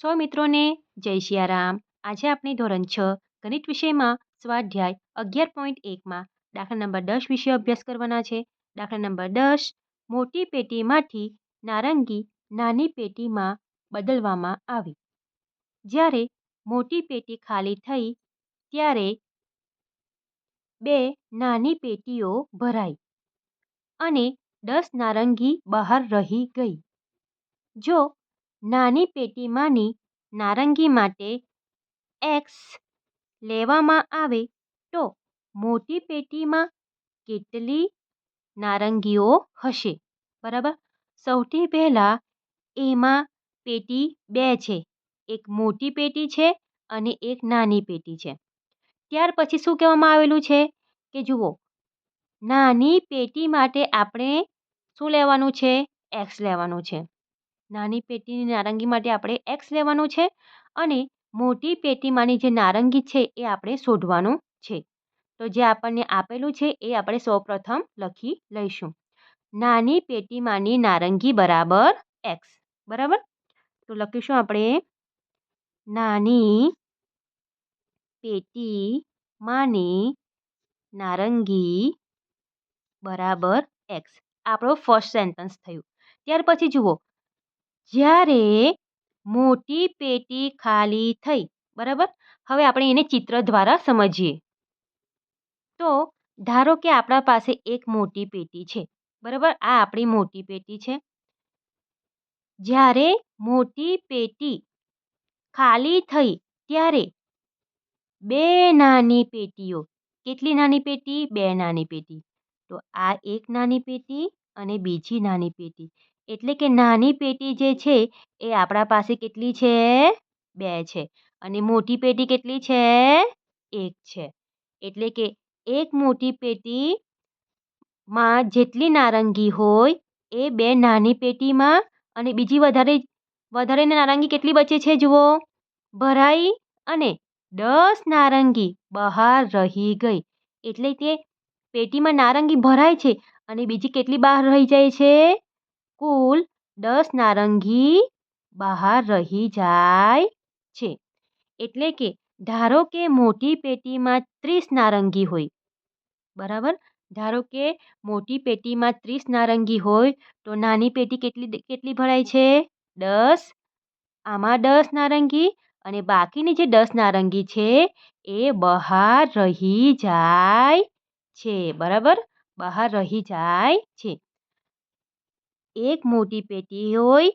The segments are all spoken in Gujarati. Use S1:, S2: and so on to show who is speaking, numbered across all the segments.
S1: સૌ મિત્રોને જય સિયારામ આજે આપણે ધોરણ છ, ગણિત વિષયમાં સ્વાધ્યાય અગિયાર પોઈન્ટ એકમાં દાખલા નંબર દસ વિશે અભ્યાસ કરવાના છે. દાખલા નંબર દસ, મોટી પેટીમાંથી નારંગી નાની પેટીમાં બદલવામાં આવી. જ્યારે મોટી પેટી ખાલી થઈ, ત્યારે બે નાની પેટીઓ ભરાઈ અને દસ નારંગી બહાર રહી ગઈ. જો નાની પેટીમાંની નારંગી માટે એક્સ લેવામાં આવે તો મોટી પેટીમાં કેટલી નારંગીઓ હશે? બરાબર? સૌથી પહેલાં એમાં પેટી બે છે. એક મોટી પેટી છે અને એક નાની પેટી છે. ત્યાર પછી શું કહેવામાં આવેલું છે? કે જુઓ, નાની પેટી માટે આપણે શું લેવાનું છે? એક્સ લેવાનું છે. નાની પેટીની નારંગી માટે આપણે એક્સ લેવાનું છે અને મોટી પેટીમાંની જે નારંગી છે એ આપણે શોધવાનું છે. તો જે આપણને આપેલું છે એ આપણે સૌપ્રથમ લખી લઈશું. નાની પેટીમાંની નારંગી બરાબર એક્સ બરાબર? તો લખીશું આપણે, નાની પેટીમાંની નારંગી બરાબર એક્સ આપણો ફર્સ્ટ સેન્ટન્સ થયું. ત્યાર પછી જુઓ જ્યારે મોટી પેટી ખાલી થઈ, બરાબર? હવે આપણે એને ચિત્ર દ્વારા સમજીએ. તો ધારો કે આપણા પાસે એક મોટી પેટી છે, બરાબર? આ આપણી મોટી પેટી છે. જ્યારે મોટી પેટી ખાલી થઈ, ત્યારે બે નાની પેટીઓ, કેટલી નાની પેટી? બે નાની પેટી. તો આ એક નાની પેટી અને બીજી નાની પેટી. એટલે કે નાની પેટી જે છે એ આપણા પાસે કેટલી છે? બે છે. અને મોટી પેટી કેટલી છે? એક છે. એટલે કે એક મોટી પેટીમાં જેટલી નારંગી હોય એ બે નાની પેટીમાં અને બીજી વધારે વધારે નારંગી કેટલી બચે છે જુઓ? ભરાઈ અને દસ નારંગી બહાર રહી ગઈ. એટલે કે પેટીમાં નારંગી ભરાય છે અને બીજી કેટલી બહાર રહી જાય છે? કુલ દસ નારંગી બહાર રહી જાય છે. એટલે કે ધારો કે મોટી પેટીમાં ત્રીસ નારંગી હોય, બરાબર? ધારો કે મોટી પેટીમાં ત્રીસ નારંગી હોય, તો નાની પેટી કેટલી કેટલી ભરાય છે? દસ. આમાં દસ નારંગી અને બાકીની જે દસ નારંગી છે, એ બહાર રહી જાય છે, બરાબર? બહાર રહી જાય છે. એક મોટી પેટી હોય,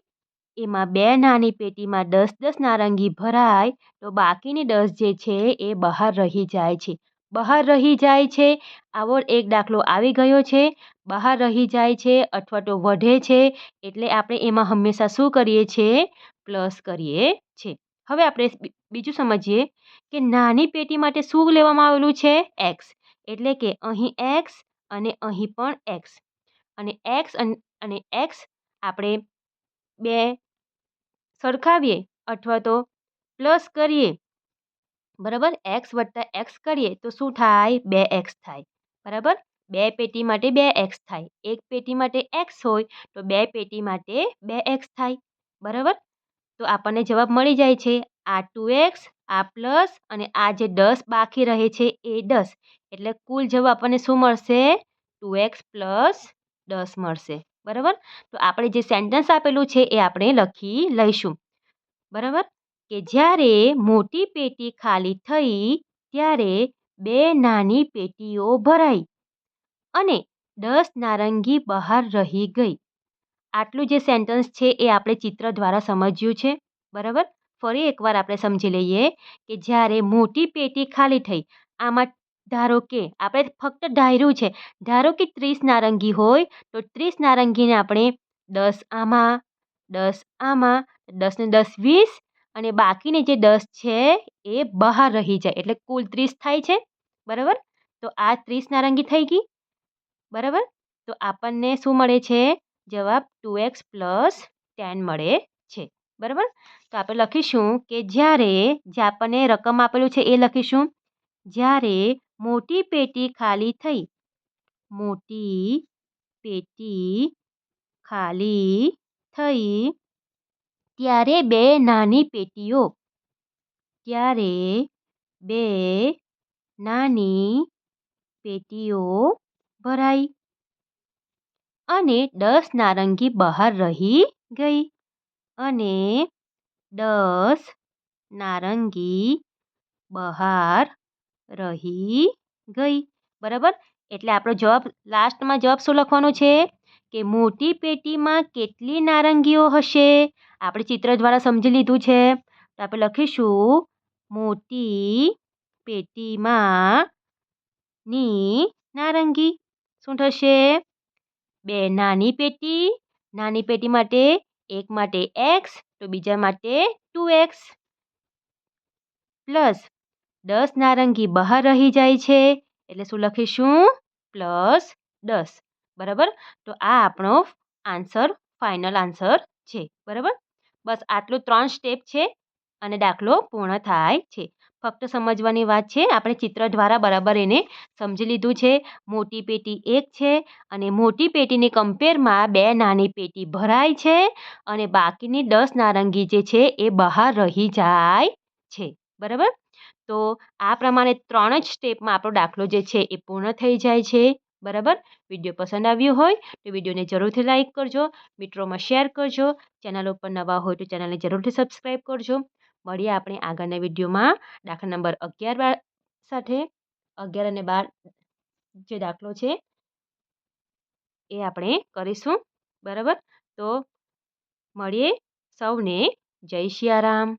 S1: એમાં બે નાની પેટીમાં દસ દસ નારંગી ભરાય, તો બાકીની દસ જે છે એ બહાર રહી જાય છે. બહાર રહી જાય છે, આવો એક દાખલો આવી ગયો છે. બહાર રહી જાય છે અથવા તો વધે છે, એટલે આપણે એમાં હંમેશા શું કરીએ છીએ? પ્લસ કરીએ છીએ હવે આપણે બીજું સમજીએ કે નાની પેટી માટે શું લેવામાં આવેલું છે? એક્સ. એટલે કે અહીં એક્સ અને અહીં પણ એક્સ. અને એક્સ અને એક્સ આપણે બે સરખાવીએ અથવા તો પ્લસ કરીએ. બરાબર? એક્સ વત્તા એક્સ કરીએ તો શું થાય? બે એક્સ થાય. બરાબર? બે પેટી માટે બે એક્સ થાય. એક પેટી માટે એક્સ હોય તો બે પેટી માટે બે એક્સ થાય. બરાબર? તો આપણને જવાબ મળી જાય છે આ ટુ એક્સ, આ પ્લસ અને આ જે દસ બાકી રહે છે એ દસ. એટલે કુલ જવાબ આપણને શું મળશે? ટુ એક્સ પ્લસ દસ મળશે. બરાબર? તો આપણે જે સેન્ટેન્સ આપેલું છે એ આપણે લખી લઈશું. બરાબર? કે જ્યારે મોટી પેટી ખાલી થઈ, ત્યારે બે નાની પેટીઓ ભરાઈ અને દસ નારંગી બહાર રહી ગઈ. આટલું જે સેન્ટેન્સ છે એ આપણે ચિત્ર દ્વારા સમજ્યું છે. બરાબર? ફરી એકવાર આપણે સમજી લઈએ કે જ્યારે મોટી પેટી ખાલી થઈ, આમાં ધારો કે, આપણે ફક્ત ધાર્યું છે. ધારો કે ત્રીસ નારંગી હોય, તો ત્રીસ નારંગીને આપણે દસ આમાં દસ આમાં દસને દસ વીસ, અને બાકીની જે દસ છે એ બહાર રહી જાય. એટલે કુલ ત્રીસ થાય છે. બરાબર? તો આ ત્રીસ નારંગી થઈ ગઈ. બરાબર? તો આપણને શું મળે છે? જવાબ ટુ એક્સ પ્લસ ટેન મળે છે. બરાબર? તો આપણે લખીશું કે જ્યારે, જે આપણને રકમ આપેલું છે એ લખીશું. જ્યારે મોટી પેટી ખાલી થઈ. મોટી પેટી ખાલી થઈ. ત્યારે બે નાની પેટીઓ. ત્યારે બે નાની પેટીઓ ભરાઈ અને દસ નારંગી બહાર રહી ગઈ અને દસ નારંગી બહાર રહી ગઈ. બરાબર? એટલે આપણો જવાબ લાસ્ટમાં જવાબ શું લખવાનો છે? કે મોટી પેટીમાં કેટલી નારંગીઓ હશે? આપણે ચિત્ર દ્વારા સમજી લીધું છે. તો આપણે લખીશું, મોટી પેટીમાં ની નારંગી શું થશે? બે નાની પેટી નાની પેટી માટે એક માટે એક્સ તો બીજા માટે ટુ એક્સ પ્લસ દસ નારંગી બહાર રહી જાય છે. એટલે શું લખીશું? પ્લસ દસ. બરાબર? તો આ આપણો આન્સર, ફાઇનલ આન્સર છે. બરાબર? બસ આટલું ત્રણ સ્ટેપ છે અને દાખલો પૂર્ણ થાય છે. ફક્ત સમજવાની વાત છે, આપણે ચિત્ર દ્વારા બરાબર એને સમજી લીધું છે. મોટી પેટી એક છે અને મોટી પેટીની કમ્પેરમાં બે નાની પેટી ભરાય છે અને બાકીની દસ નારંગી જે છે એ બહાર રહી જાય છે. બરાબર? તો આ પ્રમાણે ત્રણ જ સ્ટેપમાં આપણો દાખલો જે છે એ પૂર્ણ થઈ જાય છે. બરાબર? વીડિયો પસંદ આવ્યો હોય તો વિડીયોને જરૂરથી લાઇક કરજો, મિત્રોમાં શેર કરજો, ચેનલ ઉપર નવા હોય તો ચેનલને જરૂરથી સબસ્ક્રાઈબ કરજો. મળીએ આપણે આગળના વિડીયોમાં. દાખલા નંબર અગિયાર બાર સાથે. અગિયાર અને બાર જે દાખલો છે એ આપણે કરીશું. બરાબર? તો મળીએ સૌને. જય સિયારામ